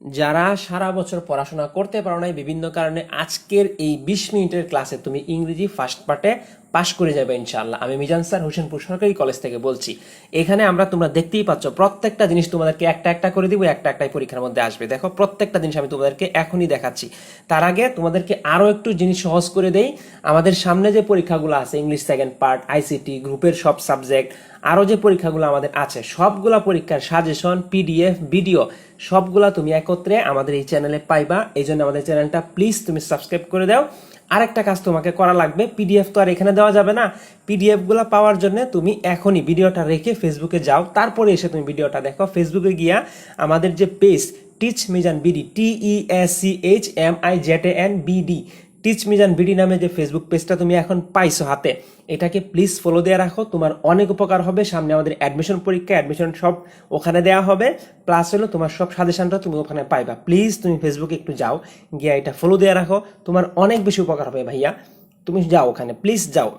যারা সারা বছর পড়াশোনা করতে পারো নাই, বিভিন্ন কারণে আজকের এই বিশ মিনিটের ক্লাসে তুমি ইংরেজি ফার্স্ট পার্টে পাশ করে যাবে ইনশাআল্লাহ। আমি মিজান স্যার হোসেনপুর সরকারি কলেজ থেকে বলছি। এখানে আমরা তোমরা দেখতেই পাচ্ছ, প্রত্যেকটা জিনিস তোমাদেরকে একটা একটা করে দিব, একটা একটাই পরীক্ষার মধ্যে আসবে। দেখো, প্রত্যেকটা জিনিস আমি তোমাদেরকে এখনই দেখাচ্ছি। তার আগে তোমাদেরকে আরও একটু জিনিস সহজ করে দেই। আমাদের সামনে যে পরীক্ষাগুলো আছে ইংলিশ সেকেন্ড পার্ট আইসিটি গ্রুপের সব সাবজেক্ট আরও যে পরীক্ষাগুলো আমাদের আছে, সবগুলা পরীক্ষার সাজেশন পিডিএফ ভিডিও সবগুলা তুমি একত্রে আমাদের এই চ্যানেলে পাইবা। এই জন্য আমাদের চ্যানেলটা প্লিজ তুমি সাবস্ক্রাইব করে দাও। আরেকটা কাজ তোমাকে করা লাগবে পিডিএফ তো আর এখানে দেওয়া যাবে না। পিডিএফগুলো পাওয়ার জন্য তুমি এখনই ভিডিওটা রেখে ফেসবুকে যাও। তারপরে এসে তুমি ভিডিওটা দেখো। ফেসবুকে গিয়া আমাদের যে page teach Mizan BD T S C H M I A N BD teach Mizan BD নামে যে ফেসবুক পেজটা তুমি এখন পাইছো হাতে, এটাকে প্লিজ ফলো দিয়ে রাখো। তোমার অনেক উপকার হবে। সামনে আমাদের অ্যাডমিশন পরীক্ষা অ্যাডমিশন সব ওখানে দেওয়া হবে। প্লাস হলো তোমার সব সাজেশনটা তুমি ওখানে পাইবা। প্লিজ তুমি ফেসবুকে একটু যাও, গিয়ে এটা ফলো দিয়ে রাখো। তোমার অনেক বেশি উপকার হবে ভাইয়া। তুমি যাও ওখানে। প্লিজ যাও।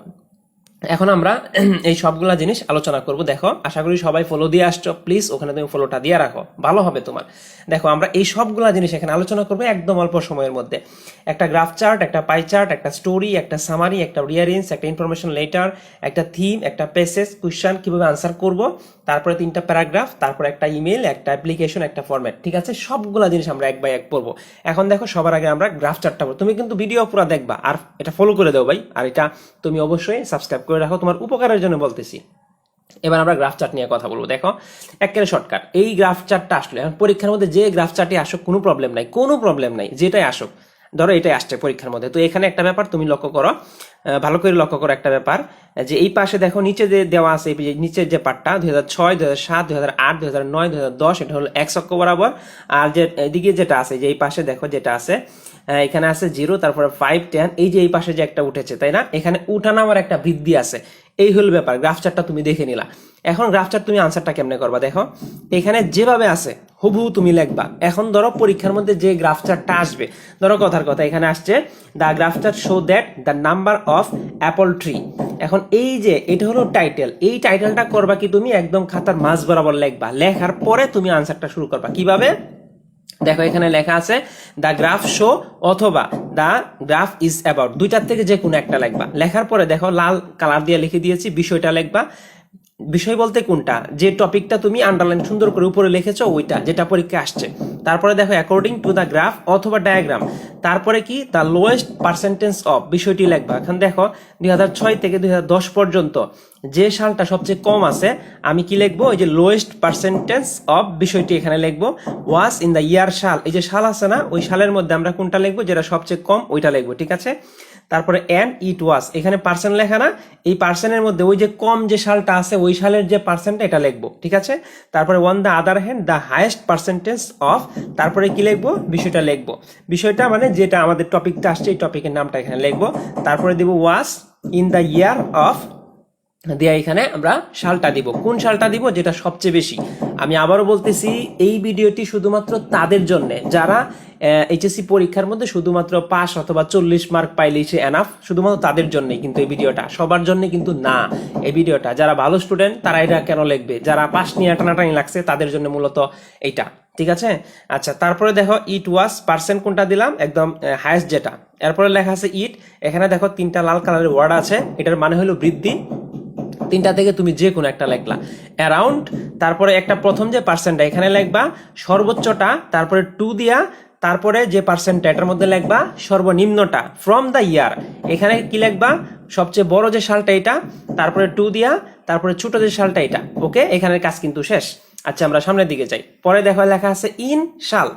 এখন আমরা এই সবগুলা জিনিস আলোচনা করব। দেখো, আশা করি সবাই ফলো দিয়ে আসছো। প্লিজ ওখানে তুমি ফলোটা দিয়ে রাখো। ভালো হবে তোমার। দেখো, আমরা এই সবগুলা জিনিস এখানে আলোচনা করব একদম অল্প সময়ের মধ্যে। একটা গ্রাফ চার্ট একটা পাই চার্ট একটা স্টোরি একটা সামারি একটা রিয়ারেন্স একটা ইনফরমেশন লেটার একটা থিম একটা পেসেস কোয়েশ্চান কীভাবে আনসার করব, তারপরে তিনটা প্যারাগ্রাফ তারপরে একটা ইমেল একটা অ্যাপ্লিকেশন একটা ফরম্যাট ঠিক আছে? সবগুলা জিনিস আমরা এক বাই এক পড়ব। এখন দেখো, সবার আগে আমরা গ্রাফ চার্টটা পড়ব। তুমি কিন্তু ভিডিও পুরো দেখবা। আর এটা ফলো করে দাও ভাই। আর এটা তুমি অবশ্যই সাবস্ক্রাইব করে রাখো, তোমার উপকারের জন্য বলতেছি। এবার আমরা গ্রাফ চার্ট নিয়ে কথা বলব। দেখো, একেবারে শর্টকাট এই গ্রাফ চার্টটা আসলে। এখন পরীক্ষার মধ্যে যে গ্রাফ চার্টে আসুক, কোনো প্রবলেম নাই, কোনো প্রবলেম নাই, যেটাই আসুক। ধরো, এটাই আসছে পরীক্ষার মধ্যে। তো এখানে একটা ব্যাপার, তুমি লক্ষ্য করো ভালো করে লক্ষ্য করো একটা ব্যাপার, যে এই পাশে দেখো, নিচে যে দেওয়া আছে, এই নিচের যে পার্টটা দুই হাজার ছয়, দুই হাজার সাত, দুই হাজার আট, দুই হাজার নয়, দুই হাজার দশ, এটা হলো এক অক্ষ বরাবর। আর যে এদিকে যেটা আছে, যে এই পাশে দেখো যেটা আছে এখানে আছে জিরো, তারপরে ফাইভ টেন এই যে এই পাশে যে একটা উঠেছে, তাই না? এখানে উঠানামার একটা বৃদ্ধি আছে। এই হলো ব্যাপার গ্রাফ চার্টটা তুমি দেখে নিলা। এখন গ্রাফ চার্ট তুমি আনসারটা কেমনে করবা দেখো? এখানে যেভাবে আছে, হুবহু তুমি লিখবা। এখন ধরো পরীক্ষার মধ্যে যে গ্রাফ চার্টটা আসবে, ধরো কথার কথা, এখানে আসছে the graph chart show that the number of apple tree এখন এই যে, এটা হলো টাইটেল এই টাইটেলটা করবা কি তুমি? একদম খাতার মাঝ বরাবর লিখবা। লেখার পরে তুমি আনসারটা শুরু করবা। কীভাবে? দেখো এখানে লেখা আছে দা গ্রাফ শো অথবা দা গ্রাফ ইজ অ্যাবাউট দুইটার থেকে যে কোনো একটা লেখবা। লেখার পরে দেখো লাল কালার দিয়ে লিখে দিয়েছি, বিষয়টা লিখবা। বিষয় বলতে কোনটা? যে টপিকটা তুমি আন্ডারলাইন সুন্দর করে উপরে লিখেছো, ওইটা, যেটা পরীক্ষা আসছে। তারপরে দেখো অ্যাকর্ডিং টু দ্য গ্রাফ অথবা ডায়াগ্রাম তারপরে কি? দ্য লোয়েস্ট পার্সেন্টেজ অফ বিষয়টি লিখবা। এখন দেখো, দুই হাজার ছয় থেকে দুই হাজার দশ পর্যন্ত যে সালটা সবচেয়ে কম আছে, আমি কি লিখব? ওই যে লোয়েস্ট পার্সেন্টেজ অফ বিষয়টি এখানে লিখব ওয়াস ইন দ্য ইয়ার সাল। এই যে সাল আছে না, ওই সালের মধ্যে আমরা কোনটা লিখব? যেটা সবচেয়ে কম, ওইটা লিখব, ঠিক আছে? তারপরে অ্যান্ড ইট ওয়াস এখানে পার্সেন্ট লেখা না। এই পার্সেন্টের মধ্যে ওই যে কম যে সালটা আছে, ওই সালের যে পার্সেন্টটা এটা লিখব, ঠিক আছে? তারপরে on the other hand the highest percentage of তারপরে কি লিখব? বিষয়টা লিখব। বিষয়টা মানে যেটা আমাদের টপিকটা আসছে, এই টপিকের নামটা এখানে লিখব। তারপরে দিব was in the year of দেয়া এখানে আমরা সালটা দিব। কোন সালটা দিব? যেটা সবচেয়ে বেশি। আমি আবারও বলতেছি, এই ভিডিওটি শুধুমাত্র তাদের জন্য। যারা এইচএসসি পরীক্ষার মধ্যে শুধুমাত্র পাস অথবা চল্লিশ মার্ক পাইলেই সে এনাফ শুধুমাত্র তাদের জন্যই কিন্তু এই ভিডিওটা। সবার জন্য কিন্তু না। এই ভিডিওটা, যারা ভালো স্টুডেন্ট তারা এটা কেন লিখবে? যারা পাস নিয়ে টানাটানি লাগছে, তাদের জন্য মূলত এইটা। ঠিক আছে? আচ্ছা তারপরে দেখো ইট ওয়াস পার্সেন্ট কোনটা দিলাম? একদম হায়েস্ট যেটা। এরপরে লেখা আছে ইট এখানে দেখো, তিনটা লাল কালারের ওয়ার্ড আছে। এটার মানে হলো বৃদ্ধি। তিনটা থেকে তুমি যে কোনো একটা লেখলা। অ্যারাউন্ড তারপরে একটা প্রথম যে পার্সেন্টটা এখানে লেখবা, সর্বোচ্চটা, তারপরে টু দিয়া, তারপরে যে পার্সেন্টটা এটার মধ্যে লেখবা, সর্বনিম্নটা ফ্রম দ্য ইয়ার এখানে কি লেখবা? সবচেয়ে বড় যে সালটা এটা, তারপরে টু দিয়া, তারপরে ছোট যে সালটা এটা। ওকে এখানের কাজ কিন্তু শেষ। আচ্ছা আমরা সামনের দিকে যাই। পরে দেখো লেখা আছে ইন শাল।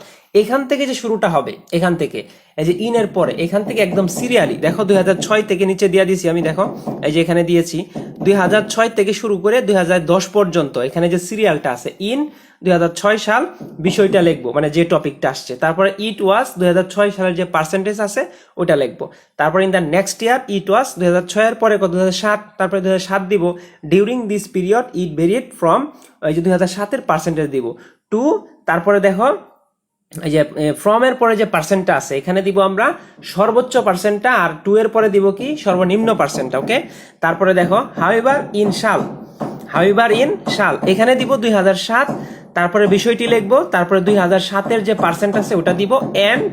এখান থেকে যে শুরুটা হবে, এখান থেকে, এই যে ইন এর পরে, এখান থেকে একদম সিরিয়ালি, দেখো দুই ছয় থেকে নিচে দিয়ে দিয়েছি আমি, দেখো, এই যে এখানে দিয়েছি, দুই ছয় থেকে শুরু করে দুই হাজার দশ পর্যন্ত এখানে যে সিরিয়ালটা আছে, ইন দুই হাজার ছয় সাল বিষয়টা লিখব মানে যে টপিকটা আসছে। তারপরে ইট ওয়াস দুই সালের যে পার্সেন্টেজ আছে ওটা লিখব। তারপরে in the next year it was দুই এর পরে কত সাত, তারপরে দুই দিব। During this period it variate from ওই যে দুই সাতের পার্সেন্টেজ দিব টু তারপরে দেখো, এই যে ফ্রম এর পরে যে পার্সেন্টটা আছে, এখানে দিব আমরা সর্বোচ্চ পার্সেন্টটা আর টু এর পরে দিব কি? সর্বনিম্ন পার্সেন্টটা ওকে তারপরে দেখো হাউএভার ইন সাল হাউইবার ইন সাল, এখানে দিব দুই হাজার সাত তারপরে বিষয়টি লিখব, তারপরে দুই হাজার সাতের যে পার্সেন্ট আছে ওটা দিব এন্ড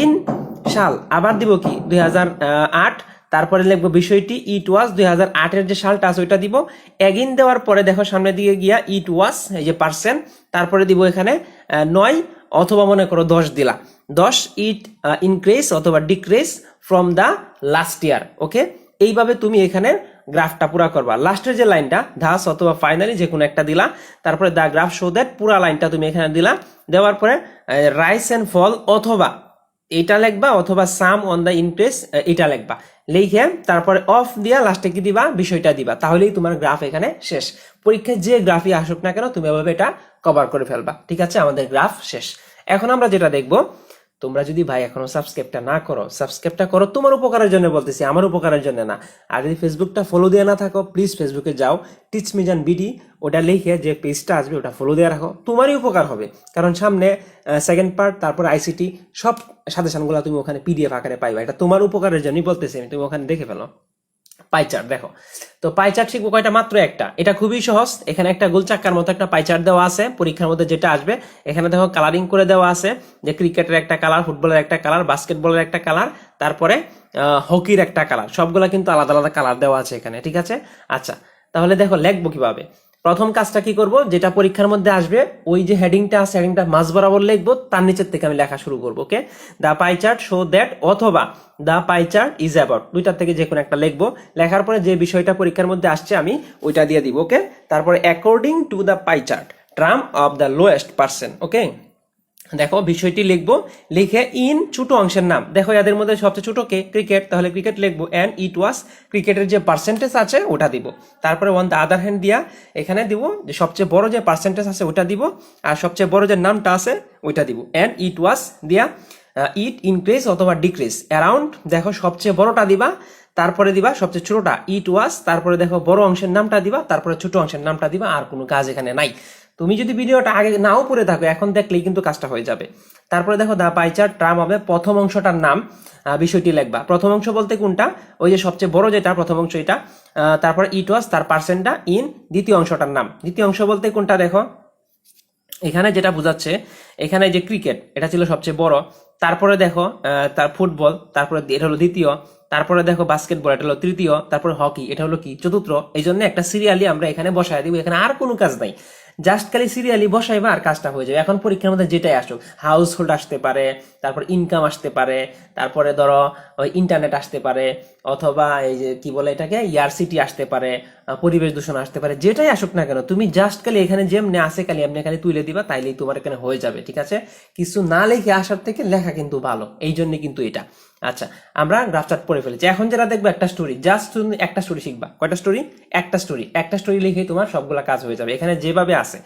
ইন সাল আবার দিব কি? দুই হাজার আট। তারপরে লিখব বিষয়টি ইট ওয়াজ দুই হাজার আটের যে সালটা আছে ওইটা দিব। এগিন দেওয়ার পরে দেখো সামনের দিকে গিয়া ইট ওয়াজ এই যে পার্সেন্ট তারপরে দিব এখানে নয়, অথবা মনে করো দশ দিলা। দশ ইট ইনক্রিজ অথবা decrease from the last year okay এইভাবে তুমি এখানে গ্রাফটা পুরা করবা। লাস্টের যে লাইনটা, ধাস অথবা ফাইনালি যে কোনো একটা দিলা। তারপরে দা গ্রাফ শো দ্যাট পুরা লাইনটা তুমি এখানে দিলা। দেওয়ার পরে রাইস এন্ড ফল অথবা এটা লিখবা অথবা সাম অন দ্য ইন্টারেস্ট এটা লিখবা। লিখে তারপরে অফ দিয়া লাস্টে কি দিবা? বিষয়টা দিবা। তাহলেই তোমার গ্রাফ এখানে শেষ। পরীক্ষায় যে গ্রাফই আসুক না কেন, তুমি এভাবে এটা কভার করে ফেলবা। ঠিক আছে? আমাদের গ্রাফ শেষ। এখন আমরা যেটা দেখব তোমরা যদি ভাই এখনও সাবস্ক্রাইবটা না করো সাবস্ক্রাইবটা করো তোমার উপকারের জন্য বলতেছি, আমার উপকারের জন্য না। আর যদি ফেসবুকটা ফলো দেওয়া না থাকো প্লিজ ফেসবুকে যাও টিচ মিজান বিডি ওটা লিখে যে পেজটা আসবে, ওটা ফলো দিয়ে রাখো, তোমারই উপকার হবে। কারণ সামনে সেকেন্ড পার্ট তারপর আইসিটি সব সাজেশনগুলো তুমি ওখানে পিডিএফ আকারে পাইবা, এটা তোমার উপকারের জন্যই বলতেছি তুমি ওখানে দেখে ফেলো। পাইচার্ট দেখো। তো পাইচার্ট ঠিক কয়টা? মাত্র একটা। এটা খুবই সহজ। এখানে একটা গোল চাক্কার মতো একটা পাইচার দেওয়া আছে। পরীক্ষার মধ্যে যেটা আসবে, এখানে দেখো কালারিং করে দেওয়া আছে যে ক্রিকেটের একটা কালার ফুটবলের একটা কালার বাস্কেটবলের একটা কালার তারপরে হকির একটা কালার সবগুলা কিন্তু আলাদা আলাদা কালার দেওয়া আছে এখানে, ঠিক আছে? আচ্ছা তাহলে দেখো, লেখবো কীভাবে? প্রথম কাজটা কি করব? যেটা পরীক্ষার মধ্যে আসবে, ওই যে হেডিংটা আছে হেডিংটা মাঝ বরাবর লিখব, তার নিচের থেকে আমি লেখা শুরু করব okay the pie chart show that অথবা the pie chart is about দুইটার থেকে যে কোনো একটা লিখব, লেখার পরে যে বিষয়টা পরীক্ষার মধ্যে আসছে আমি ওইটা দিয়ে দিব ওকে তারপরে according to the pie chart tram of the lowest person okay দেখো, বিষয়টি লিখব। লিখে ইন ছোট অংশের নাম। দেখো, এদের মধ্যে সবচেয়ে ছোট কে? ক্রিকেট তাহলে ক্রিকেট লিখব অ্যান্ড ইট ওয়াজ ক্রিকেটের যে পার্সেন্টেজ আছে, ওটা দিব। তারপরে ওয়ান দ্য আদার হ্যান্ড দিয়া, এখানে দিব যে সবচেয়ে বড় যে পার্সেন্টেজ আছে, ওটা দিব। আর সবচেয়ে বড় যে নামটা আছে, ওইটা দিব। অ্যান্ড ইট ওয়াজ দিয়া। ইট ইনক্রিজ অথবা ডিক্রিজ অ্যারাউন্ড দেখো, সবচেয়ে বড়টা দিবা। তারপরে দিবা সবচেয়ে ছোটটা। ইট ওয়াজ তারপরে দেখো, বড় অংশের নামটা দিবা। তারপরে ছোট অংশের নামটা দিবা। আর কোনো কাজ এখানে নাই। তুমি যদি ভিডিওটা আগে নাও পড়ে থাকো, এখন দেখলেই কিন্তু কাজটা হয়ে যাবে। তারপরে দেখো দা পাইচার ট্রাম হবে, প্রথম অংশটার নাম বিষয়টি লিখবা। প্রথম অংশ বলতে কোনটা? ওই যে সবচেয়ে বড় যেটা, প্রথম অংশ এটা। তারপরে ইট ওয়াজ তার পার্সেন্টটা ইন দ্বিতীয় অংশটার নাম। দ্বিতীয় অংশ বলতে কোনটা দেখো? এখানে যেটা বোঝাচ্ছে, এখানে যে ক্রিকেট এটা ছিল সবচেয়ে বড়। তারপরে দেখো তার ফুটবল, তারপরে এটা হলো দ্বিতীয়। তারপরে দেখো বাস্কেটবল এটা হলো তৃতীয়। তারপরে হকি এটা হলো কি? চতুর্থ। এই জন্য একটা সিরিয়ালি আমরা এখানে বসায় দিব। এখানে আর কোনো কাজ নাই। জাস্ট খালি সিরিয়ালি বসাইবা আর কাজটা হয়ে যাবে। এখন পরীক্ষার মধ্যে যেটাই আসুক হাউস হোল্ড আসতে পারে, তারপর ইনকাম আসতে পারে, তারপরে ধরো ওই ইন্টারনেট আসতে পারে, অথবা এই যে কি বলে এটাকে ইয়ারসিটি আসতে পারে পরিবেশ দূষণ আসতে পারে, যেটাই আসুক না কেন, তুমি জাস্ট খালি এখানে যেমনি আসে খালি এমনি খালি তুলে দিবা, তাইলেই তোমার এখানে হয়ে যাবে, ঠিক আছে? কিছু না লেখে আসার থেকে লেখা কিন্তু ভালো, এই জন্য কিন্তু এটা। আচ্ছা আমরা গ্রাফ চার্ট পড়ে ফেলেছি। এখন যেটা দেখব একটা স্টোরি জাস্ট তুমি একটা স্টোরি শিখবা। কয়টা স্টোরি একটা স্টোরি একটা স্টোরি লিখেই তোমার সবগুলা কাজ হয়ে যাবে। এখানে যেভাবে আছে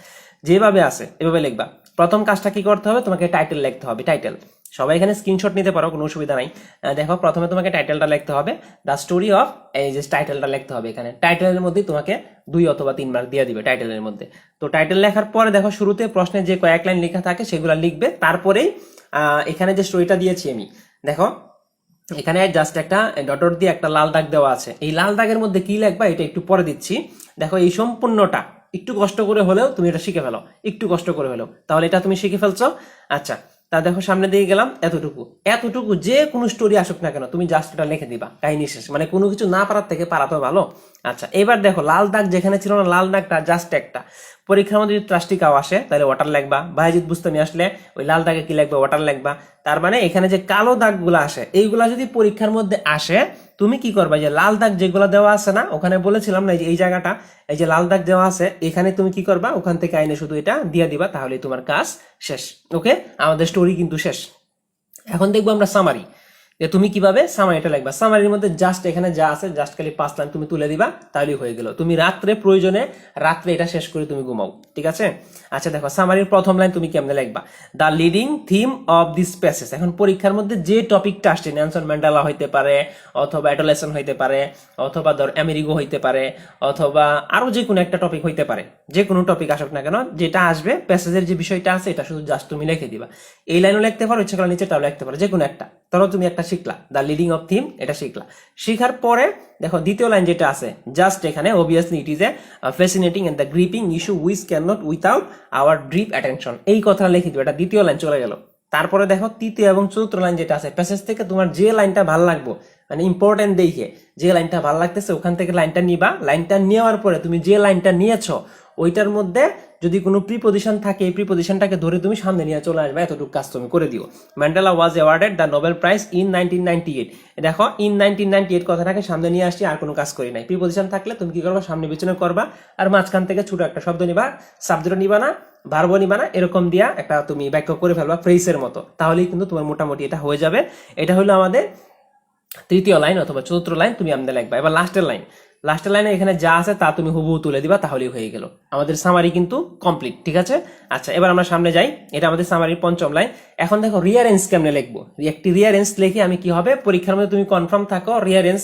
যেভাবে আছে, এভাবে লিখবা। প্রথম কাজটা কি করতে হবে? তোমাকে টাইটেল লিখতে হবে টাইটেল সবাই এখানে স্ক্রিনশট নিতে পারো, কোনো অসুবিধা নাই। দেখো, প্রথমে তোমাকে টাইটেলটা লিখতে হবে। দ্য স্টোরি অফ এই যে টাইটেলটা লিখতে হবে এখানে। টাইটেলের মধ্যে তোমাকে দুই অথবা তিন মার্ক দিয়ে দিবে টাইটেলের মধ্যে। তো টাইটেল লেখার পরে দেখো, শুরুতে প্রশ্নে যে কয়েক লাইন লেখা থাকে, সেগুলো লিখবে। তারপরেই এখানে যে স্টোরিটা দিয়েছি আমি, দেখো এখানে জাস্ট একটা ডটর দিয়ে একটা লাল দাগ দেওয়া আছে। এই লাল দাগের মধ্যে কি লাগবে এটা একটু পরে দিচ্ছি। দেখো, এই সম্পূর্ণটা একটু কষ্ট করে হলেও তুমি এটা শিখে ফেলো। একটু কষ্ট করে হলেও। তাহলে এটা তুমি শিখে ফেলছো। আচ্ছা তা দেখো, সামনে দিয়ে গেলাম, এতটুকু। এতটুকু যে কোনো স্টোরি আসুক না কেন, তুমি জাস্ট ওটা লিখে দিবা, কাহিনী শেষ। মানে কোনো কিছু না পারার থেকে পারা তো ভালো? আচ্ছা এবার দেখো, লাল দাগ যেখানে ছিল না, লাল দাগটা জাস্ট একটা। পরীক্ষার মধ্যে যদি ট্রাস্টিকাও আসে, তাহলে ওয়াটার লাগবা। ভাইজিৎ বুঝতামি আসলে, ওই লাল দাগে কি লাগবে ওয়াটার লাগবা। তার মানে এখানে যে কালো দাগগুলো আসে, এইগুলা যদি পরীক্ষার মধ্যে আসে তুমি কি করবা? যে লাল দাগ যেগুলো দেওয়া আছে না, ওখানে বলেছিলাম না, এই যে এই জায়গাটা, এই যে লাল দাগ দেওয়া আছে, এখানে তুমি কি করবা? ওখান থেকে আইনে শুধু এটা দিয়ে দিবা তাহলে তোমার কাজ শেষ। ওকে আমাদের স্টোরি কিন্তু শেষ। এখন দেখব আমরা সামারি যে তুমি কীভাবে সামারিটা লিখবা? সামারির মধ্যে জাস্ট এখানে যা আছে জাস্ট খালি পাঁচ লাইন তুমি তুলে দিবা, তাহলেই হয়ে গেল। তুমি রাত্রে প্রয়োজনে রাত্রে এটা শেষ করে তুমি ঘুমাও, ঠিক আছে? আচ্ছা দেখো সামারির প্রথম লাইন তুমি কেমনে লিখবা? The leading theme of this passage এখন পরীক্ষার মধ্যে যে টপিকটা আসছে ন্যানসন ম্যান্ডেলা হইতে পারে, অথবা অ্যাডোলেশন হইতে পারে, অথবা ধর আমেরিগো হইতে পারে, অথবা আরও যে কোনো একটা টপিক হইতে পারে, যে কোনো টপিক আসুক না কেন, যেটা আসবে প্যাসেজের যে বিষয়টা আছে, এটা শুধু জাস্ট তুমি লিখে দিবা। এই লাইনও লিখতে পারো, ইচ্ছা করে নিচেটাও লিখতে পারো, যে কোনো একটা। ধরো তুমি একটা শিখলা দ্য লিডিং অফ থিম এটা শিখলা। শিখার পরে, দেখো, দ্বিতীয় লাইন যেটা আছে জাস্ট এখানে obviously it is a fascinating end the gripping issue which can not without our deep attention এই কথাটা লিখে দিও এটা দ্বিতীয় লাইন চলে গেল। তারপরে দেখো, তৃতীয় এবং চতুর্থ লাইন যেটা আছে প্যাসেজ থেকে তোমার যে লাইনটা ভালো লাগবো মানে ইম্পর্টেন্ট দেখে, যে লাইনটা ভালো লাগতেছে, ওখান থেকে লাইনটা নিবা। লাইনটা নেওয়ার পরে তুমি যে লাইনটা নিয়েছো ওইটার মধ্যে যদি কোনো প্রিপোজিশন থাকে, এই প্রিপোজিশনটাকে ধরে তুমি সামনে নিয়ে চলে আসবে, এতটুকু কাজ তুমি করে দিও। Mandela was awarded the Nobel prize in nineteen ninety eight দেখো ইন নাইনটিন নাইনটি এইট কথাটাকে সামনে নিয়ে আসছি, আর কোনো কাজ করি নাই। প্রিপোজিশন থাকলে তুমি কি করবা? সামনে পিছনে করবা, আর মাঝখান থেকে ছোট একটা শব্দ নিবা শব্দটা নিবা না ভার্ব নিবা না, এরকম দিয়া একটা তুমি বাক্য করে ফেলবা ফ্রেসের মতো। তাহলেই কিন্তু তোমার মোটামুটি এটা হয়ে যাবে। এটা হলো আমাদের তৃতীয় লাইন অথবা চতুর্থ লাইন তুমি আমাদের লিখবা। এবার লাস্টের লাইন লাস্টের লাইনে এখানে যা আছে তা তুমি হুবহু তুলে দিবা, তাহলেই হয়ে গেল। আমাদের সামারি কিন্তু কমপ্লিট ঠিক আছে? আচ্ছা এবার আমরা সামনে যাই। এটা আমাদের সামারির পঞ্চম লাইন এখন দেখো রিয়ারেন্স কেমনে লিখব? একটি রিয়ারেন্স লিখে আমি কি হবে? পরীক্ষার মধ্যে তুমি কনফার্ম থাকো রিয়ারেন্স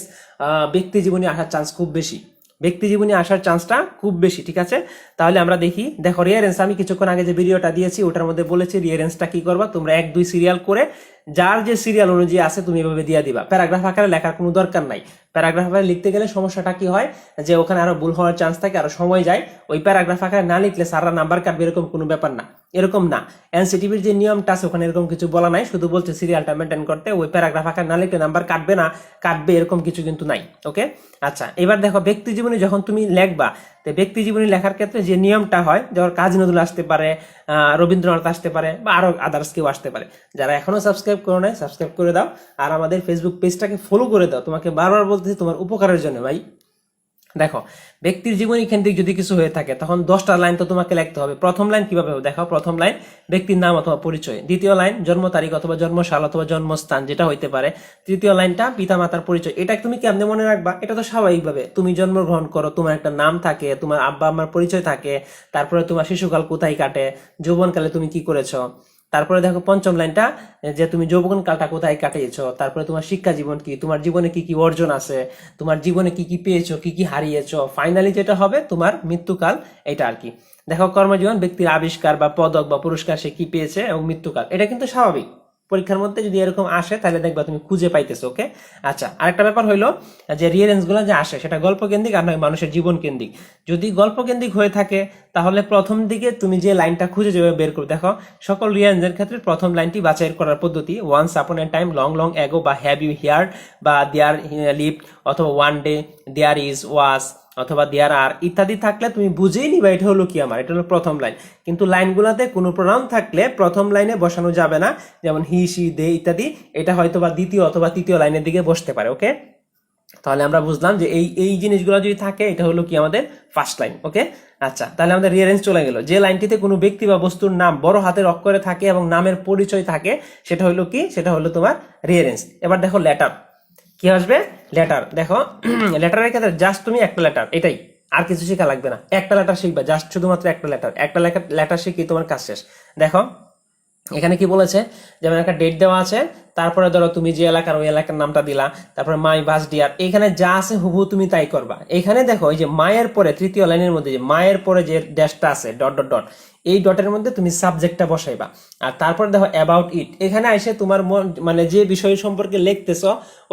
ব্যক্তি জীবনে আসার চান্স খুব বেশি। ব্যক্তি জীবনে আসার চান্সটা খুব বেশি, ঠিক আছে? তাহলে আমরা দেখি, দেখো রিয়ারেন্স আমি কিছুক্ষণ আগে যে ভিডিওটা দিয়েছি, ওটার মধ্যে বলেছি রিয়ারেন্সটা কি করবা? তোমরা এক, দুই সিরিয়াল করে যার যে সিরিয়াল অনুযায়ী আছে, তুমি এভাবে দিয়ে দিবা। প্যারাগ্রাফ আকারে লেখার কোনো দরকার নাই। প্যারাগ্রাফ আকারে লিখতে গেলে সমস্যাটা কি হয়? যে ওখানে আরও ভুল হওয়ার চান্স থাকে, আরও সময় যায়। ওই প্যারাগ্রাফ আকারে না লিখলে সারা নাম্বার কাটবে এরকম কোনো ব্যাপার না। এরকম না। এনসিটিভির যে নিয়মটা আছে, ওখানে এরকম কিছু বলা নাই। শুধু বলছে সিরিয়ালটা মেনটেন করতে। ওই প্যারাগ্রাফ আকারে না লিখলে নাম্বার কাটবে না। কাটবে এরকম কিছু কিন্তু নাই। ওকে আচ্ছা এবার দেখো, ব্যক্তি জীবনে যখন তুমি লেখবা তো ব্যক্তি জীবনী লেখার ক্ষেত্রে যে নিয়মটা হয় যেমন কাজী নজরুল আসতে পারে রবীন্দ্রনাথ আসতে পারে বা আরও আদার্স কেউ আসতে পারে। যারা এখনও সাবস্ক্রাইব করো নাই সাবস্ক্রাইব করে দাও। আর আমাদের ফেসবুক পেজটাকে ফলো করে দাও। তোমাকে বারবার বলতেছি তোমার উপকারের জন্য, ভাই। দেখো, ব্যক্তির জীবনী কেন্দ্রিক যদি কিছু হয়ে থাকে, তখন দশটা লাইন তো তোমাকে লিখতে হবে। প্রথম লাইন কীভাবে দেখো, প্রথম লাইন, ব্যক্তির নাম অথবা পরিচয়। দ্বিতীয় লাইন, জন্ম তারিখ অথবা জন্মসাল অথবা জন্মস্থান, যেটা হইতে পারে। তৃতীয় লাইনটা পিতা মাতার পরিচয়। এটা তুমি কেমনে মনে রাখবা? এটা তো স্বাভাবিকভাবে। তুমি জন্মগ্রহণ করো, তোমার একটা নাম থাকে, তোমার আব্বা আম্মার পরিচয় থাকে, তারপরে তোমার শিশুকাল কোথায় কাটে, যৌবনকালে তুমি কি করেছ? তারপরে দেখো পঞ্চম লাইনটা, যে তুমি যৌবন কালটা কোথায় কাটিয়েছো, তারপরে তোমার শিক্ষা জীবন কি, তোমার জীবনে কি কি অর্জন আছে, তোমার জীবনে কি কি পেয়েছ, কি কি হারিয়েছো ফাইনালি যেটা হবে তোমার মৃত্যুকাল, এটা আর কি। দেখো কর্মজীবন, ব্যক্তির আবিষ্কার বা পদক বা পুরস্কার সে কি পেয়েছে এবং মৃত্যুকাল, এটা কিন্তু স্বাভাবিক। পরীক্ষার মধ্যে যদি এরকম আসে, তাহলে দেখবা তুমি খুঁজে পাইতেছো, ওকে? আচ্ছা আরেকটা ব্যাপার হইল, যে রিয়ারেন্সগুলো যে আসে, সেটা গল্প কেন্দ্রিক আর নয়, মানুষের জীবন কেন্দ্রিক যদি গল্প কেন্দ্রিক হয়ে থাকে, তাহলে প্রথম দিকে তুমি যে লাইনটা খুঁজে যাবে বের করে দেখো, সকল রিয়ারেন্সের ক্ষেত্রে প্রথম লাইনটি বাছাই করার পদ্ধতি once upon a time long long ago বা হ্যাভ ইউ হিয়ার বা দেয়ার লিভ অথবা one day there is was অথবা দেয়ার আর ইত্যাদি থাকলে তুমি বুঝেই নিবা, এটা হলো কি আমার, এটা হলো প্রথম লাইন। কিন্তু লাইনগুলোতে কোনো প্রোনাউন থাকলে প্রথম লাইনে বসানো যাবে না, যেমন হি সি দে ইত্যাদি, এটা হয়তো বা দ্বিতীয় অথবা তৃতীয় লাইনের দিকে বসতে পারে, ওকে? তাহলে আমরা বুঝলাম যে এই এই জিনিসগুলো যদি থাকে, এটা হলো কি আমাদের ফার্স্ট লাইন ওকে? আচ্ছা তাহলে আমাদের রিয়ারেঞ্জ চলে গেল। যে লাইনটিতে কোনো ব্যক্তি বা বস্তুর নাম বড় হাতের অক্ষরে থাকে এবং নামের পরিচয় থাকে, সেটা হলো কি? সেটা হলো তোমার রিয়ারেঞ্জ এবার দেখো লেটার কি আসবে? লেটার দেখো লেটারের ক্ষেত্রে জাস্ট তুমি একটা লেটার এটাই। আর কিছু শেখা লাগবে না। একটা লেটার শিখবা জাস্ট শুধুমাত্র একটা লেটার একটা লেটার শিখি তোমার কাজ শেষ। দেখো এখানে কি বলেছে? যেমন একটা ডেট দেওয়া আছে, তারপরে ধরো তুমি যে এলাকার ওই এলাকার নামটা দিলা, তারপরে মাই বাস ডিয়ার এখানে যা আছে হুবহু তুমি তাই করবা। এখানে দেখো, এই যে মায়ের পরে, তৃতীয় লাইনের মধ্যে যে মায়ের পরে যে ড্যাশটা আছে ডট ডট ডট এই ডটের মধ্যে তুমি সাবজেক্টটা বসাইবা। আর তারপরে দেখো অ্যাবাউট ইট এখানে এসে তোমার মানে যে বিষয় সম্পর্কে লিখতেছ,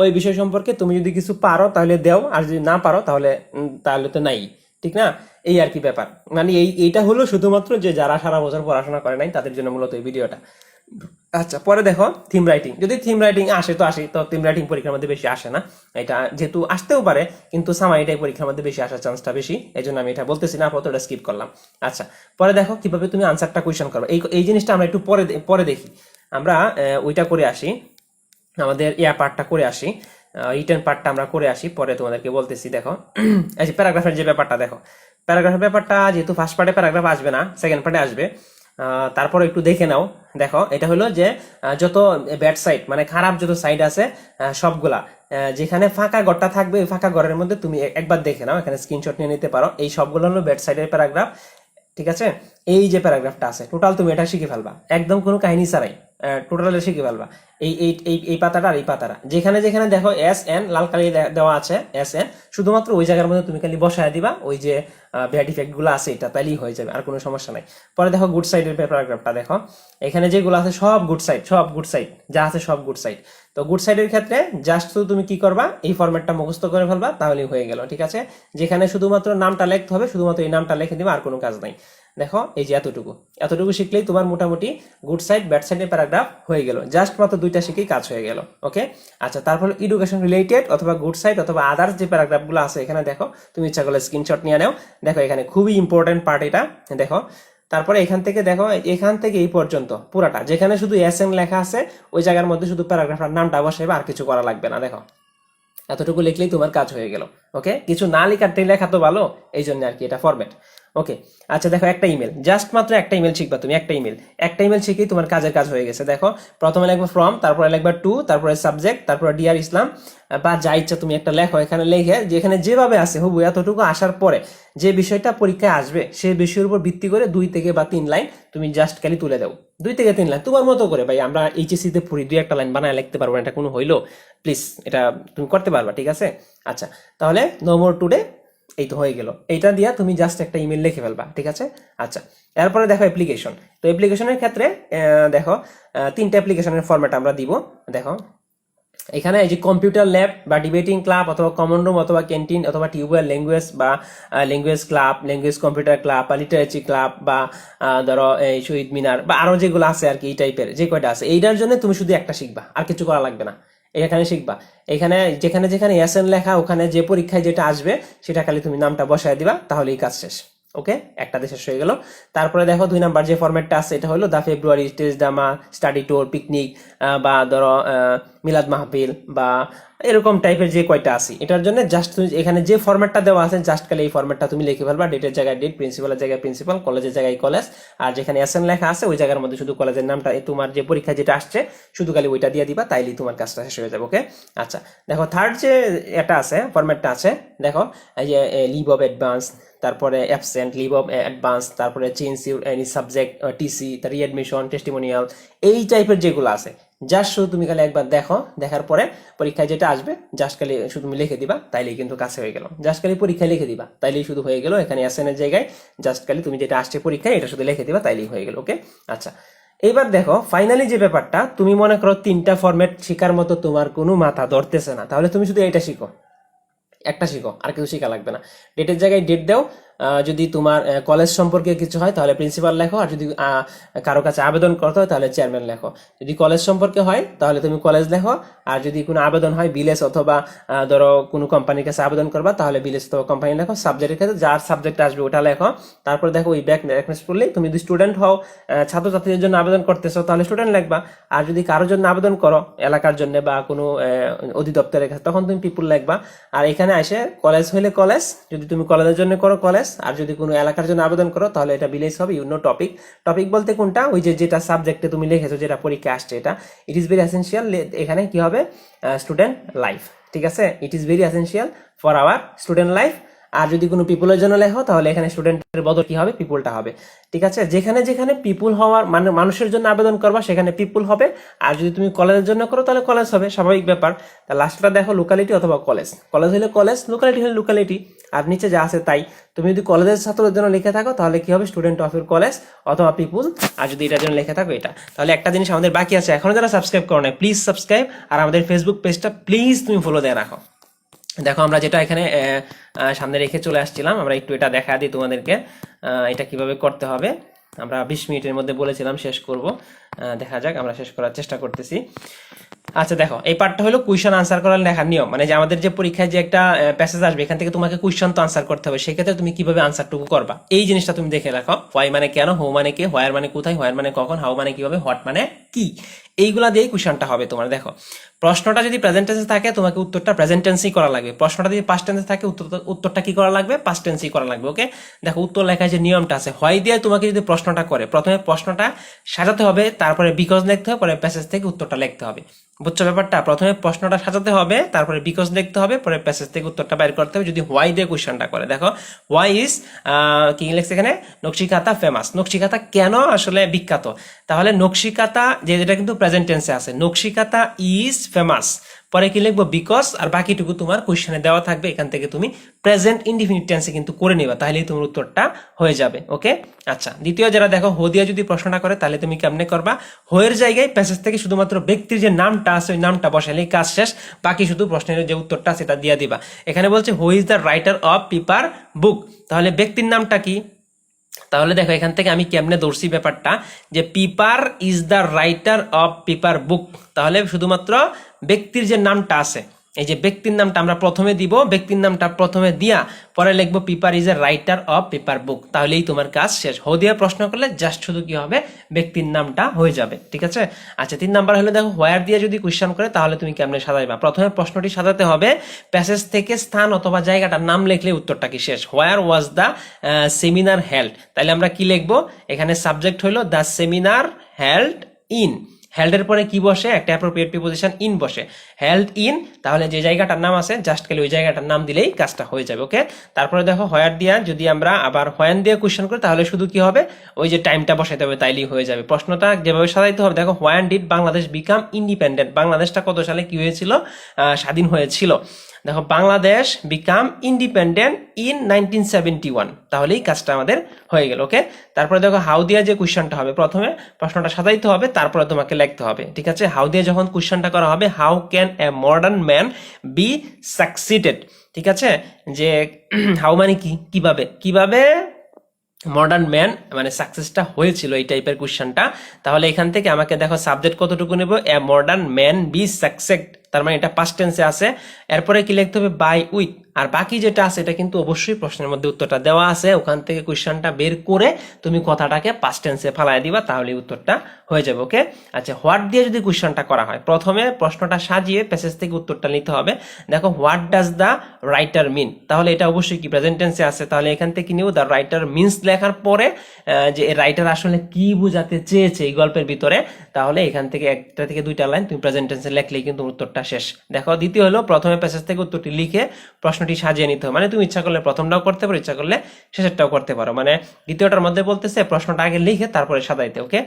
ওই বিষয় সম্পর্কে তুমি যদি কিছু পারো, তাহলে দেও, আর যদি না পারো, তাহলে তাহলে তো নাই, ঠিক না? এই আর কি ব্যাপার। মানে এই, এইটা হলো শুধুমাত্র যে যারা সারা বছর পড়াশোনা করে নাই, তাদের জন্য মূলত এই ভিডিওটা। আচ্ছা পরে দেখো থিম রাইটিং যদি থিম রাইটিং আসে, তো আসে, তো থিম রাইটিং পরীক্ষার মধ্যে বেশি আসে না। এটা যেহেতু আসতেও পারে, কিন্তু সামাইটাই পরীক্ষার মধ্যে বেশি আসার চান্সটা বেশি। এই জন্য আমি এটা বলতেছি না, আপাতত স্কিপ করলাম। আচ্ছা পরে দেখো কীভাবে তুমি আনসারটা কোয়েশন করো এই এই জিনিসটা আমরা একটু পরে পরে দেখি। আমরা ওইটা করে আসি। আমাদের ইয়া পার্টটা করে আসি। রিটার্ন পার্টটা আমরা করে আসি। পরে তোমাদেরকে বলতেছি, দেখো। যে প্যারাগ্রাফের যে ব্যাপারটা, দেখো। প্যারাগ্রাফের ব্যাপারটা, যেহেতু ফার্স্ট পার্টে প্যারাগ্রাফ আসবে না সেকেন্ড পার্টে আসবে তারপরে একটু দেখে নাও। দেখো, এটা হলো যে যত ব্যাড সাইড মানে খারাপ যত সাইড আছে সবগুলা যেখানে ফাঁকা ঘরটা থাকবে, ওই ফাঁকা ঘরের মধ্যে তুমি একবার দেখে নাও, এখানে স্ক্রিনশট নিয়ে নিতে পারো। এই সবগুলো হলো ব্যাড সাইডের প্যারাগ্রাফ, ঠিক আছে? এই যে প্যারাগ্রাফটা আছে টোটাল তুমি এটা শিখে ফেলবা। একদম কোনো কাহিনী ছাড়াই টোটাল শিখে ফেলবা। এই এই এই পাতাটা আর এই পাতাটা। যেখানে যেখানে দেখো এস এন লাল কালি দেওয়া আছে এস এন শুধুমাত্র ওই জায়গার মধ্যে তুমি খালি বসায় দিবা, ওই যে ব্যাড ইফেক্টগুলো আছে, এটা তাইলেই হয়ে যাবে, আর কোনো সমস্যা নাই। পরে দেখো গুড সাইডের প্যারাগ্রাফটা দেখো। এখানে যেগুলো আছে সব গুড সাইড সব গুড সাইড যা আছে সব গুড সাইড তো গুড সাইডের ক্ষেত্রে জাস্ট শুধু তুমি কি করবা, এই ফরম্যাটটা মুখস্থ করে ফেলবা, তাহলেই হয়ে গেল, ঠিক আছে? যেখানে শুধুমাত্র নামটা লিখতে হবে, শুধুমাত্র এই নামটা লিখে দিবা, আর কোনো কাজ নাই। দেখো, এই যে এতটুকু। এতটুকু শিখলেই তোমার মোটামুটি গুড সাইড ব্যাড সাইডের প্যারাগ্রাফ হয়ে গেল। জাস্ট মাত্র দুইটা শিখেই কাজ হয়ে গেল ওকে আচ্ছা তারপর এডুকেশন রিলেটেড অথবা গুড সাইড অথবা আদার্স যে প্যারাগ্রাফগুলো আছে এখানে দেখো, তুমি ইচ্ছা করলে স্ক্রিনশট নিয়ে নাও। দেখো, এখানে খুবই ইম্পর্টেন্ট পার্ট এটা, দেখো। তারপরে এখান থেকে দেখো, এখান থেকে এই পর্যন্ত পুরাটা, যেখানে শুধু এস এম লেখা আছে, ওই জায়গার মধ্যে শুধু প্যারাগ্রাফের নামটা বসাইবে, আর কিছু করা লাগবে না, দেখো। এতটুকু লিখলেই তোমার কাজ হয়ে গেল ওকে কিছু না লেখাতে লেখা তো ভালো এই জন্য আর কি এটা ফরম্যাট ওকে আচ্ছা দেখো, একটা ইমেল জাস্ট মাত্র একটা ইমেল শিখবা তুমি, একটা ইমেল একটা ইমেল শিখেই তোমার কাজের কাজ হয়ে গেছে। দেখো, প্রথমে লিখবা ফ্রম তারপরে লিখবা টু তারপরে সাবজেক্ট তারপরে ডিয়ার ইসলাম, বা যা ইচ্ছা তুমি একটা লেখো, এখানে লিখে যেখানে যেভাবে আছে হুবু এতটুকু আসার পরে যে বিষয়টা পরীক্ষায় আসবে সেই বিষয়ের উপর ভিত্তি করে দুই থেকে বা তিন লাইন তুমি জাস্ট খালি তুলে দাও। দুই থেকে তিন লাইন, তোমার মতো করে ভাই, আমরা এইচএসসি তে পড়ি, দুই একটা লাইন বানায় লিখতে পারব না, এটা কোনো হইল। প্লিজ এটা তুমি করতে পারবা, ঠিক আছে? আচ্ছা তাহলে নো মোর টুডে এই তো হয়ে গেল। এইটা দিয়া তুমি জাস্ট একটা ইমেল লিখে ফেলবা, ঠিক আছে? আচ্ছা এরপরে দেখো অ্যাপ্লিকেশন তো অ্যাপ্লিকেশনের ক্ষেত্রে দেখো তিনটা অ্যাপ্লিকেশনের ফরম্যাট আমরা দিব, দেখো। এখানে এই যে কম্পিউটার ল্যাব বা ডিবেটিং ক্লাব অথবা কমন রুম অথবা ক্যান্টিন অথবা টিউবওয়েল ল্যাঙ্গুয়েজ বা language club language computer club বা লিটারেচার ক্লাব বা ধরো, এই শহীদ মিনার বা আরও যেগুলো আছে আর কি, এই টাইপের যে কয়টা আছে, এইটার জন্য তুমি শুধু একটা শিখবা, আর কিছু করা লাগবে না। এখানে শিখবা। এখানে যেখানে যেখানে এসএন লেখা, ওখানে যে পরীক্ষায় যেটা আসবে, সেটা খালি তুমি নামটা বসায় দিবা তাহলে এই কাজ শেষ। ওকে? একটা দেশের হয়ে গেল। তারপরে দেখো দুই নাম্বার যে ফরম্যাটটা আছে, এটা হলো the February drama study tour picnic বা ধরো মিলাদ মাহফিল বা এরকম টাইপের যে কয়টা আছে। এটার জন্য জাস্ট তুমি এখানে যে ফরম্যাটটা দেওয়া আছে জাস্ট খালি এই ফরম্যাটটা তুমি লিখে ফেলবা। ডেটের জায়গায় ডেট প্রিন্সিপালের জায়গায় প্রিন্সিপাল কলেজের জায়গায় কলেজ আর যেখানে এসএন লেখা আছে, ওই জায়গার মধ্যে শুধু কলেজের নামটা তোমার যে পরীক্ষা যেটা আসছে, শুধু খালি ওইটা দিয়ে দিবা, তাইলেই তোমার কাজটা শেষ হয়ে যাবে, ওকে? আচ্ছা দেখো থার্ড যে এটা আছে ফরম্যাটটা আছে, দেখো, এই যে লিভ অফ অ্যাডভান্স তারপরে অ্যাবসেন্ট লিভ অফ অ্যাডভান্স তারপরে change your any subject TC readmission testimonial এই টাইপের যেগুলো আছে জাস্ট শুধু তুমি খালি একবার দেখো, দেখার পরে পরীক্ষায় যেটা আসবে জাস্ট খালি শুধু তুমি লিখে দিবা, তাইলেই কিন্তু কাছে হয়ে গেল। জাস্ট খালি পরীক্ষায় লিখে দিবা, তাইলেই শুধু হয়ে গেল, এখানে এর জায়গায় জাস্ট খালি তুমি যেটা আসছে পরীক্ষায়, এটা শুধু লিখে দিবা, তাইলেই হয়ে গেল ওকে আচ্ছা এবার দেখো ফাইনালি যে ব্যাপারটা, তুমি মনে করো তিনটা ফরম্যাট শেখার মতো তোমার কোনো মাথা ধরতেছে না, তাহলে তুমি শুধু এটা শিখো। একটা শিখো আর কিছু শেখা লাগবে না। ডেটের জায়গায় ডেট দাও যদি তোমার কলেজ সম্পর্কে কিছু হয়, তাহলে প্রিন্সিপাল লেখো, আর যদি কারও কাছে আবেদন করতে হয়, তাহলে চেয়ারম্যান লেখো। যদি কলেজ সম্পর্কে হয়, তাহলে তুমি কলেজ লেখো, আর যদি কোনো আবেদন হয় বিলেস অথবা ধরো কোনো কোম্পানির কাছে আবেদন করবা, তাহলে বিলেস অথবা কোম্পানি লেখো। সাবজেক্টের ক্ষেত্রে যার সাবজেক্ট আসবে, ওটা লেখো। তারপর দেখো ওই ব্যাক রেফারেন্স করলেই তুমি যদি স্টুডেন্ট হও ছাত্রছাত্রীদের জন্য আবেদন করতেছো, তাহলে স্টুডেন্ট লেখবা। আর যদি কারোর জন্য আবেদন করো, এলাকার জন্য বা কোনো অধিদপ্তরের কাছে, তখন তুমি পিপুল লেখবা। আর এখানে আসে কলেজ হইলে কলেজ যদি তুমি কলেজের জন্য করো কলেজ আর যদি কোনো এলাকার জন্য আবেদন করো, তাহলে এটা বিলেজ হবে ইউনো টপিক টপিক বলতে কোনটা? ওই যে যেটা সাবজেক্টে তুমি লিখেছো, যেটা পরীক্ষা আসছে এটা ইট ইজ ভেরি এসেন্সিয়াল এখানে কি হবে? স্টুডেন্ট লাইফ ঠিক আছে? It is very essential for our student life আর যদি কোনো পিপুলের জন্য লেখো, তাহলে এখানে স্টুডেন্টের বদল কি হবে? পিপুলটা হবে। ঠিক আছে? যেখানে যেখানে পিপুল হওয়ার মানে মানুষের জন্য আবেদন করবা, সেখানে পিপুল হবে। আর যদি তুমি কলেজের জন্য করো, তাহলে কলেজ হবে। স্বাভাবিক ব্যাপার। তা লাস্টটা দেখো লোকালিটি অথবা কলেজ কলেজ হলে কলেজ লোকালিটি হলে লোকালিটি আর নিচে যা আছে তাই। তুমি যদি কলেজের ছাত্রদের জন্য লিখে থাকো, তাহলে কি হবে? স্টুডেন্ট অফ ইউর কলেজ অথবা পিপুল আর যদি এটার জন্য লিখে থাকো, এটা। তাহলে একটা জিনিস আমাদের বাকি আছে। এখনও যারা সাবস্ক্রাইব করো না প্লিজ সাবস্ক্রাইব আর আমাদের ফেসবুক পেজটা প্লিজ তুমি ফলো দিয়ে রাখো। দেখো, আমরা যেটা এখানে সামনে রেখে চলে আসছিলাম, আমরা একটু এটা দেখা দিই তোমাদেরকে এটা কীভাবে করতে হবে। আমরা বিশ মিনিটের মধ্যে বলেছিলাম, শেষ করব। দেখা যাক, আমরা শেষ করার চেষ্টা করতেছি। আচ্ছা দেখো, এই পার্টটা হলো কুইশন আনসার করার লেখার নিয়ম। মানে যে আমাদের যে পরীক্ষায় যে একটা প্যাসেজ আসবে, এখান থেকে তোমাকে কুইশন তো আনসার করতে হবে। সেক্ষেত্রে তুমি কীভাবে আনসারটুকু করবা? এই জিনিসটা তুমি দেখে রাখো। হোয়াই মানে কেন হো মানে কে হোয়ার মানে কোথায় হোয়ার মানে কখন হাউ মানে কীভাবে হট মানে কি? এইগুলা দিয়েই কুইশনটা হবে তোমার, দেখো। প্রশ্নটা যদি প্রেজেন্ট টেন্সে থাকে, তোমাকে উত্তরটা প্রেজেন্ট টেন্সই করা লাগবে। প্রশ্নটা যদি পাস্ট টেন্সে থাকে, উত্তর, উত্তরটা কি করা লাগবে? পাস্ট টেন্সই করা লাগবে ওকে দেখো, উত্তর লেখায় যে নিয়মটা আছে হয় দিয়ে তোমাকে যদি প্রশ্নটা করে, প্রথমে প্রশ্নটা সাজাতে হবে, তারপরে বিকজ লিখতে হবে, পরে প্যাসেজ থেকে উত্তরটা লিখতে হবে। বুঝছ ব্যাপারটা? প্রথমে প্রশ্নটা সাজাতে হবে, তারপরে বিকজ লিখতে হবে, পরে প্যাসেজ থেকে উত্তরটা বের করতে হবে, যদি হোয়াই দিয়ে কোয়েশ্চনটা করে। দেখো হোয়াই ইজ কি লিখছে এখানে? নকশিকাতা ফেমাস নকশিকাতা কেন আসলে বিখ্যাত? তাহলে নকশিকাতা, যে যেটা কিন্তু প্রেজেন্ট টেন্সে আছে, নকশিকাতা ইজ ফেমাস পরে কি লিখব? বিকজ আর বাকিটুকু তোমার কোয়েশ্চনে দেওয়া থাকবে। এখান থেকে তুমি প্রেজেন্ট ইনডিফিনিট টেন্সে কিন্তু করে নিবা, তাহলেই তোমার উত্তরটা হয়ে যাবে ওকে আচ্ছা দ্বিতীয় যারা দেখো হো দিয়ে যদি প্রশ্নটা করে, তাহলে তুমি কেমনে করবা? হোয়ের জায়গায় প্যাসেজ থেকে শুধুমাত্র ব্যক্তির যে নামটা আছে, ওই নামটা বসালেই কাজ শেষ। বাকি শুধু প্রশ্নের যে উত্তরটা, সেটা দিয়ে দিবা। এখানে বলছে who is the writer of paper book তাহলে ব্যক্তির নামটা কি? তাহলে দেখো, এখান থেকে আমি কেমনে দর্শি ব্যাপারটা? যে paper is the writer of paper book. তাহলে শুধুমাত্র ব্যক্তির যে নামটা আছে এই যে ব্যক্তির নামটা আমরা প্রথমে দিব, ব্যক্তির নামটা প্রথমে দিয়া, পরে লিখব paper is a writer of paper book তাহলেই তোমার কাজ শেষ। হো দিয়ে প্রশ্ন করলে জাস্ট শুধু কি হবে? ব্যক্তির নামটা হয়ে যাবে। ঠিক আছে? আচ্ছা তিন নাম্বার হলে দেখো হোয়ার দিয়ে যদি কোয়েশ্চেন করে, তাহলে তুমি কেমনে সাজাইবা? প্রথমে প্রশ্নটি সাজাতে হবে প্যাসেজ থেকে স্থান অথবা জায়গাটার নাম লিখলে উত্তরটা কি শেষ? Where was the seminar held তাহলে আমরা কি লিখব? এখানে সাবজেক্ট হলো দ্য সেমিনার হেল্ড ইন হেল্ডের পরে কি বসে? একটা অ্যাপ্রোপ্রিয়েট প্রিপোজিশন ইন বসে। হেল্ড ইন তাহলে যে জায়গাটার নাম আছে জাস্ট খালি ওই জায়গাটার নাম দিলেই কাজটা হয়ে যাবে ওকে তারপরে দেখো হয়ার দিয়া যদি আমরা আবার হয়ান দিয়ে কোয়েশ্চেন করি, তাহলে শুধু কি হবে? ওই যে টাইমটা বসাইতে হবে, তাইলেই হয়ে যাবে। প্রশ্নটা যেভাবে সাজাইতে হবে, দেখো when did Bangladesh become independent বাংলাদেশটা কত সালে কি হয়েছিল? স্বাধীন হয়েছিল। দেখো, Bangladesh become independent in nineteen seventy one তাহলেই কাজটা আমাদের হয়ে গেল ওকে তারপরে দেখো হাউ দিয়া যে কোয়েশ্চনটা হবে, প্রথমে প্রশ্নটা সাজাইতে হবে, তারপরে তোমাকে লিখতে হবে, ঠিক আছে? হাউ যখন কোয়েশ্চনটা করা হবে how can a modern man be succeeded ঠিক আছে? যে হাউ মানে কি? কীভাবে? কীভাবে মডার্ন ম্যান মানে সাকসেসটা হয়েছিল এই টাইপের কোশ্চেনটা তাহলে এখান থেকে আমাকে দেখো সাবজেক্ট কতটুকু নেব? A modern man be success তার মানে এটা পাস্ট টেন্সে আছে। এরপরে কি লিখতে হবে? বাই উইথ আর বাকি যেটা আছে, এটা কিন্তু অবশ্যই প্রশ্নের মধ্যে উত্তরটা দেওয়া আছে। ওখান থেকে কোশ্চেনটা বের করে তুমি কথাটাকে পাস্ট টেন্সে ফেলাই দিবা, তাহলে উত্তরটা হয়ে যাবে ওকে আচ্ছা হোয়াট দিয়ে যদি কোশ্চেনটা করা হয়, প্রথমে প্রশ্নটা সাজিয়ে প্যাসেজ থেকে উত্তরটা নিতে হবে। দেখো what does the writer mean তাহলে এটা অবশ্যই কি প্রেজেন্ট টেন্সে আছে। তাহলে এখান থেকে নিও দ্য রাইটার মিনস লেখার পরে যে রাইটার আসলে কি বোঝাতে চেয়েছে এই গল্পের ভিতরে, তাহলে এখান থেকে একটা থেকে দুইটা লাইন তুমি প্রেজেন্ট টেন্সে লেখলেই কিন্তু উত্তরটা শেষ। দেখো, দ্বিতীয় হলো প্রথমে প্যাসেজ থেকে উত্তরটি লিখে প্রশ্নটি সাজিয়ে নিতে হবে। মানে তুমি ইচ্ছা করলে প্রথমটাও করতে পারো, ইচ্ছা করলে শেষেরটাও করতে পারো। মানে দ্বিতীয়টার মধ্যে বলতেছে প্রশ্নটা আগে লিখে তারপরে সাজাইতে ওকে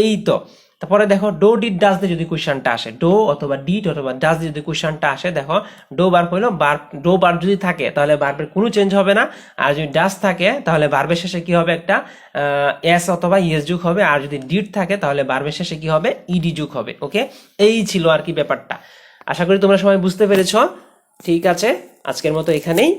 এই তো। তারপরে দেখো ডো ডিড ডাস দিয়ে যদি কোয়েশ্চনটা আসে ডো অথবা ডিট অথবা ডাস দিয়ে যদি কোয়েশ্চনটা আসে, দেখো ডো বার হইল বার ডো বার যদি থাকে, তাহলে বার্বের কোনো চেঞ্জ হবে না। আর যদি ডাস থাকে, তাহলে বার্বের শেষে কি হবে একটা এস অথবা ইএস যুগ হবে। আর যদি ডিড থাকে, তাহলে বার্বের শেষে কি হবে? ইডি যুগ হবে ওকে এই ছিল আর কি ব্যাপারটা। আশা করি তোমরা সবাই বুঝতে পেরেছ। ঠিক আছে আজকের মতো এখানেই।